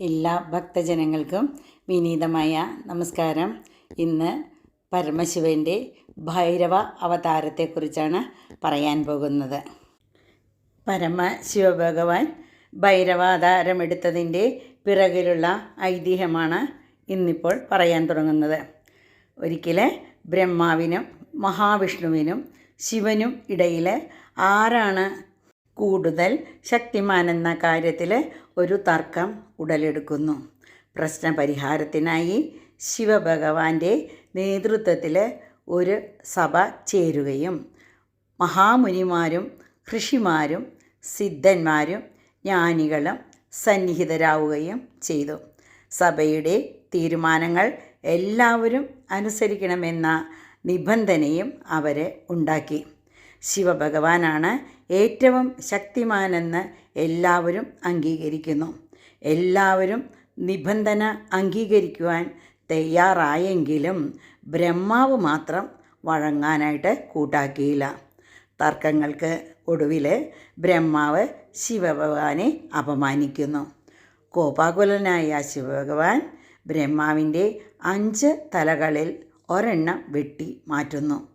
എല്ലാ ഭക്തജനങ്ങൾക്കും വിനീതമായ നമസ്കാരം. ഇന്ന് പരമശിവന്റെ ഭൈരവ അവതാരത്തെക്കുറിച്ചാണ് പറയാൻ പോകുന്നത്. പരമശിവ പരമശിവഭഗവാൻ ഭൈരവാതാരമെടുത്തതിന്റെ പിറകിലുള്ള ഐതിഹ്യമാണ് ഇന്നിപ്പോൾ പറയാൻ തുടങ്ങുന്നത്. ഒരിക്കലെ ബ്രഹ്മാവിനും മഹാവിഷ്ണുവിനും ശിവനും ഇടയിൽ ആരാണ് കൂടുതൽ ശക്തിമാനെന്ന കാര്യത്തിൽ ഒരു തർക്കം ഉടലെടുക്കുന്നു. പ്രശ്നപരിഹാരത്തിനായി ശിവഭഗവാന്റെ നേതൃത്വത്തിൽ ഒരു സഭ ചേരുകയും മഹാമുനിമാരും ഋഷിമാരും സിദ്ധന്മാരും ജ്ഞാനികളും സന്നിഹിതരാവുകയും ചെയ്തു. സഭയുടെ തീരുമാനങ്ങൾ എല്ലാവരും അനുസരിക്കണമെന്ന നിബന്ധനയും അവരെ ഉണ്ടാക്കി. ശിവഭഗവാനാണ് ഏറ്റവും ശക്തിമാനെന്ന് എല്ലാവരും അംഗീകരിക്കുന്നു. എല്ലാവരും നിബന്ധന അംഗീകരിക്കുവാൻ തയ്യാറായെങ്കിലും ബ്രഹ്മാവ് മാത്രം വഴങ്ങാനായിട്ട് കൂട്ടാക്കിയില്ല. തർക്കങ്ങൾക്ക് ഒടുവിൽ ബ്രഹ്മാവ് ശിവഭഗവാനെ അപമാനിക്കുന്നു. കോപാകുലനായ ശിവഭഗവാൻ ബ്രഹ്മാവിന്റെ അഞ്ച് തലകളിൽ ഒരെണ്ണം വെട്ടി മാറ്റുന്നു.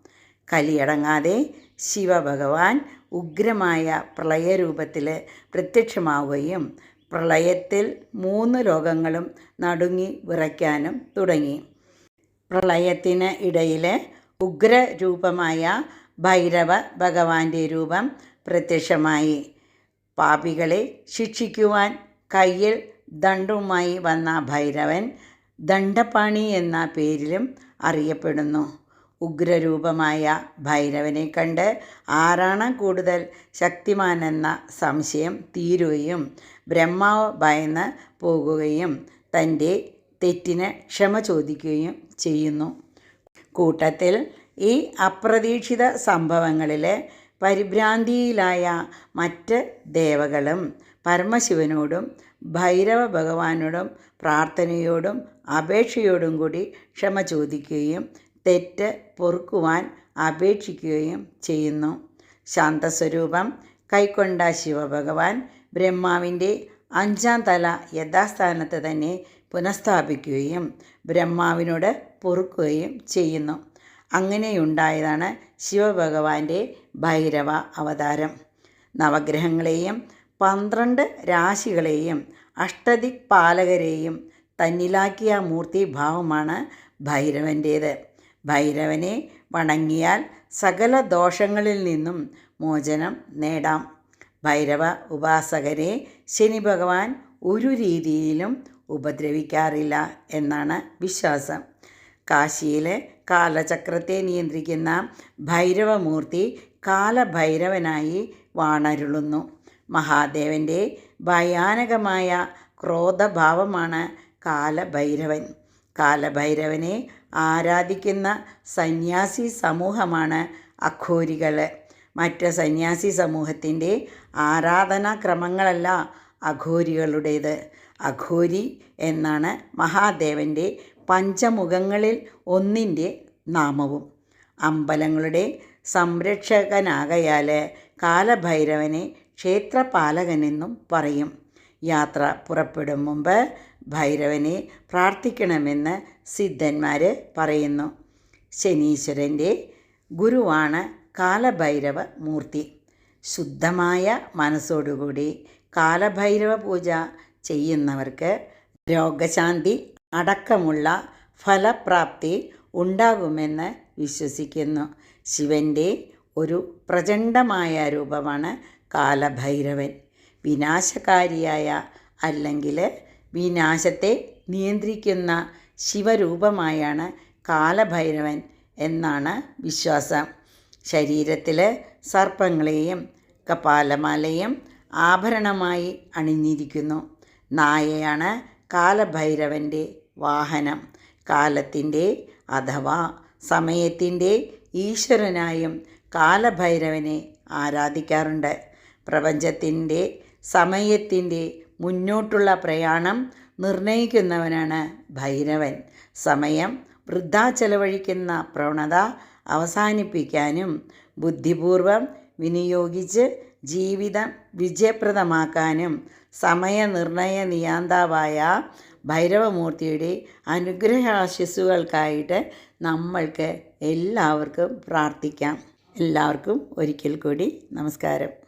കലിയടങ്ങാതെ ശിവഭഗവാൻ ഉഗ്രമായ പ്രളയരൂപത്തിൽ പ്രത്യക്ഷമാവുകയും പ്രളയത്തിൽ മൂന്ന് ലോകങ്ങളും നടുങ്ങി വിറയ്ക്കാനും തുടങ്ങി. പ്രളയത്തിന് ഇടയിൽ ഉഗ്രരൂപമായ ഭൈരവ ഭഗവാന്റെ രൂപം പ്രത്യക്ഷമായി. പാപികളെ ശിക്ഷിക്കുവാൻ കയ്യിൽ ദണ്ഡുമായി വന്ന ഭൈരവൻ ദണ്ഡപാണി എന്ന പേരിലും അറിയപ്പെടുന്നു. ഉഗ്രരൂപമായ ഭൈരവനെ കണ്ട് ആരാണ് കൂടുതൽ ശക്തിമാനെന്ന സംശയം തീരുകയും ബ്രഹ്മാവ് ഭയന്ന് പോകുകയും തന്റെ തെറ്റിന് ക്ഷമ ചോദിക്കുകയും ചെയ്യുന്നു. കൂട്ടത്തിൽ ഈ അപ്രതീക്ഷിത സംഭവങ്ങളിലെ പരിഭ്രാന്തിയിലായ മറ്റ് ദേവകളും പരമശിവനോടും ഭൈരവ ഭഗവാനോടും പ്രാർത്ഥനയോടും അപേക്ഷയോടും കൂടി ക്ഷമ ചോദിക്കുകയും തെറ്റ് പൊറുക്കുവാൻ അപേക്ഷിക്കുകയും ചെയ്യുന്നു. ശാന്തസ്വരൂപം കൈക്കൊണ്ട ശിവഭഗവാൻ ബ്രഹ്മാവിന്റെ അഞ്ചാം തല യഥാസ്ഥാനത്ത് തന്നെ പുനഃസ്ഥാപിക്കുകയും ബ്രഹ്മാവിനോട് പൊറുക്കുകയും ചെയ്യുന്നു. അങ്ങനെയുണ്ടായതാണ് ശിവഭഗവാന്റെ ഭൈരവ അവതാരം. നവഗ്രഹങ്ങളെയും പന്ത്രണ്ട് രാശികളെയും അഷ്ടദിക് പാലകരെയും തന്നിലാക്കിയ മൂർത്തിഭാവമാണ് ഭൈരവന്റേത്. ഭൈരവനെ വണങ്ങിയാൽ സകല ദോഷങ്ങളിൽ നിന്നും മോചനം നേടാം. ഭൈരവ ഉപാസകരെ ശനി ഭഗവാൻ ഒരു രീതിയിലും ഉപദ്രവിക്കാറില്ല എന്നാണ് വിശ്വാസം. കാശിയിലെ കാലചക്രത്തെ നിയന്ത്രിക്കുന്ന ഭൈരവമൂർത്തി കാലഭൈരവനായി വാണരുളുന്നു. മഹാദേവന്റെ ഭയാനകമായ ക്രോധഭാവമാണ് കാലഭൈരവൻ. കാലഭൈരവനെ ആരാധിക്കുന്ന സന്യാസി സമൂഹമാണ് അഘോരികൾ. മറ്റ് സന്യാസി സമൂഹത്തിന്റെ ആരാധനാക്രമങ്ങളല്ല അഘോരികളുടേത്. അഘോരി എന്നാണ് മഹാദേവന്റെ പഞ്ചമുഖങ്ങളിൽ ഒന്നിന്റെ നാമവും. അമ്പലങ്ങളുടെ സംരക്ഷകനാകയാൽ കാലഭൈരവനെ ക്ഷേത്രപാലകനെന്നും പറയും. യാത്ര പുറപ്പെടും മുമ്പ് ഭൈരവനെ പ്രാർത്ഥിക്കണമെന്ന് സിദ്ധന്മാർ പറയുന്നു. ശനീശ്വരന്റെ ഗുരുവാണ് കാലഭൈരവ മൂർത്തി. ശുദ്ധമായ മനസ്സോടുകൂടി കാലഭൈരവ പൂജ ചെയ്യുന്നവർക്ക് രോഗശാന്തി അടക്കമുള്ള ഫലപ്രാപ്തി ഉണ്ടാകുമെന്ന് വിശ്വസിക്കുന്നു. ശിവന്റെ ഒരു പ്രചണ്ഡമായ രൂപമാണ് കാലഭൈരവൻ. വിനാശകാരിയായ അല്ലെങ്കിൽ വിനാശത്തെ നിയന്ത്രിക്കുന്ന ശിവരൂപമായാണ് കാലഭൈരവൻ എന്നാണ് വിശ്വാസം. ശരീരത്തിൽ സർപ്പങ്ങളെയും കപാലമാലയും ആഭരണമായി അണിഞ്ഞിരിക്കുന്നു. നായയാണ് കാലഭൈരവന്റെ വാഹനം. കാലത്തിന്റെ അഥവാ സമയത്തിന്റെ ഈശ്വരനായും കാലഭൈരവനെ ആരാധിക്കാറുണ്ട്. പ്രപഞ്ചത്തിന്റെ സമയത്തിന്റെ മുന്നോട്ടുള്ള പ്രയാണം നിർണയിക്കുന്നവനാണ് ഭൈരവൻ. സമയം വൃദ്ധാ ചെലവഴിക്കുന്ന പ്രവണത അവസാനിപ്പിക്കാനും ബുദ്ധിപൂർവം വിനിയോഗിച്ച് ജീവിതം വിജയപ്രദമാക്കാനും സമയനിർണയ നിയാന്താവായ ഭൈരവമൂർത്തിയുടെ അനുഗ്രഹാശിസ്സുകൾക്കായിട്ട് നമ്മൾക്ക് എല്ലാവർക്കും പ്രാർത്ഥിക്കാം. എല്ലാവർക്കും ഒരിക്കൽ കൂടി നമസ്കാരം.